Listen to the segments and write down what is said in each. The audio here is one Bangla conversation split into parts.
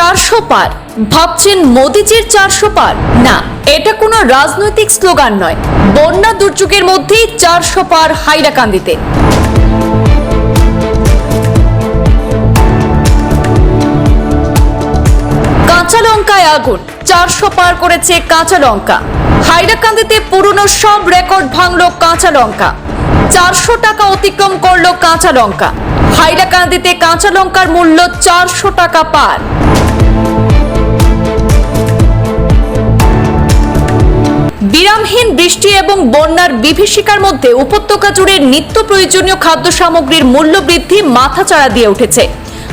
চারশো পার। ভাবছেন মোদিজির চারশো পার। না, এটা কোনো রাজনৈতিক স্লোগান নয়। বন্যা দুর্যোগের মধ্যেই চারশো পার হাইরাকান্দিতে। কাঁচা লঙ্কায় আগুন। চারশো পার করেছে কাঁচা লঙ্কা। হাইলাকান্দিতে পুরনো সব রেকর্ড ভাঙলো কাঁচা লঙ্কা। চারশো টাকা অতিক্রম করল কাঁচা লঙ্কা। হাইলাকান্দিতে কাঁচা লঙ্কার মূল্য চারশো টাকা পার। বিরামহীন বৃষ্টি এবং বন্যার বিভীষিকার মধ্যে উপত্যকা জুড়ে নিত্য প্রয়োজনীয় খাদ্য সামগ্রীর মূল্য বৃদ্ধি মাথাচাড়া দিয়ে উঠেছে।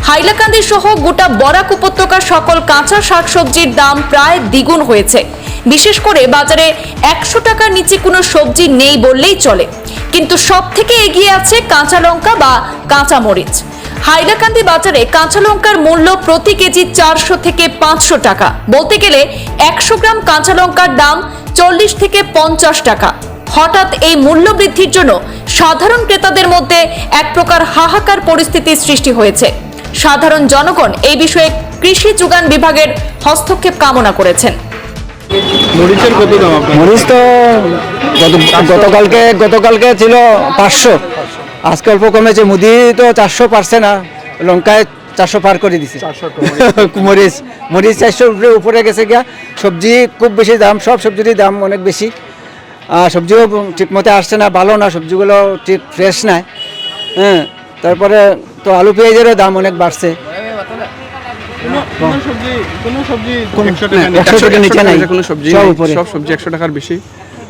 হাইলাকান্দি সহ গোটা বরাক উপত্যকার সকল কাঁচা শাকসবজির দাম প্রায় দ্বিগুণ হয়েছে। বিশেষ করে বাজারে একশো টাকার নিচে কোনো সবজি নেই বললেই চলে। কিন্তু সব থেকে এগিয়ে আছে কাঁচা লঙ্কা বা কাঁচা মরিচ। হাইলাকান্দি বাজারে কাঁচা লঙ্কার মূল্য প্রতি কেজি চারশো থেকে পাঁচশো টাকা। বলতে গেলে একশো গ্রাম কাঁচা লঙ্কার দাম চল্লিশ থেকে পঞ্চাশ টাকা। হঠাৎ এই মূল্য বৃদ্ধির জন্য সাধারণ ক্রেতাদের মধ্যে এক প্রকার হাহাকার পরিস্থিতির সৃষ্টি হয়েছে। সাধারণ জনগণ এই বিষয়ে কৃষি যোগান বিভাগের হস্তক্ষেপ কামনা করেছেন। মরিচের কত দাম মরিচ তো গতকালকে গতকালকে ছিল পাঁচশো। আজকে অল্প কমেছে মুদি তো চারশো পারছে না লঙ্কায় চারশো পার করে দিছে। মরিচ মরিচ চারশো উপরে গেছে গিয়া সবজি খুব বেশি দাম সব সবজিরই দাম অনেক বেশি। আর সবজিও ঠিক মতো আসছে না ভালো না সবজিগুলো ঠিক ফ্রেশ নাই। হ্যাঁ তারপরে তো আলু পেঁয়াজেরও দাম অনেক বাড়ছে। কোনো সবজি কোনো সবজি কোন- একশো না, নেই। 100 টাকার নিচে নাই। কোনো সবজি সব সব সবজি একশো টাকার বেশি।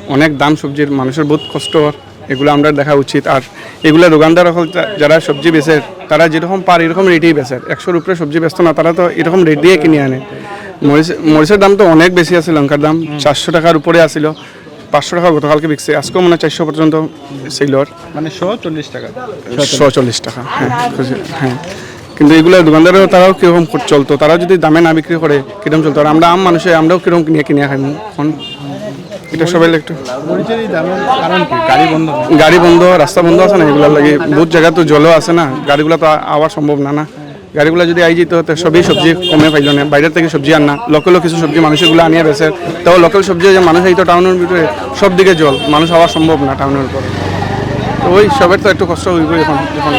অনেক দাম সবজির মানুষের বহুত কষ্ট হয়। এগুলো আমরা দেখা উচিত। আর এগুলো দোকানদার যারা সবজি বেচে তারা যেরকম পার এরকম রেটেই বেচে। একশোর উপরে সবজি বেচতো না তারা তো এরকম রেট দিয়ে কিনে আনে। মরিচ মরিচের দাম তো অনেক বেশি আছে লঙ্কার দাম। চারশো টাকার উপরে আসিল পাঁচশো টাকা গতকালকে বিকছে। আজকেও মনে হয় চারশো পর্যন্ত আর মানে শো চল্লিশ টাকা। শো চল্লিশ টাকা হ্যাঁ। খুশি- হ্যাঁ। কিন্তু এগুলো দোকানদারও তারাও কীরকম কর- চলতো? তারা যদি দামে না বিক্রি করে কীরকম চলতো? আর আমরা আম মানুষে আমরাও কীরকম কিনে কিনে খাই? এখন এটা সবাই একটু গাড়ি বন্ধ বন্ধ রাস্তা বন্ধ আছে না? এগুলো লাগে বহুত জায়গা তো জলও আছে না? গাড়িগুলো তো আওয়া সম্ভব না না? গাড়িগুলো যদি আই যেত, তো সবই সবজি কমে পাইল না। বাইরের থেকে সবজি আন না। লোকালও কিছু সবজি মানুষগুলো আনিয়ে বেছে তাও লোকাল সবজি যে মানুষ এই তো টাউনের ভিতরে সব দিকে জল। মানুষ হওয়া সম্ভব না টাউনের উপরে। তো ওই সবের তো একটু কষ্ট হইব এখন এখন।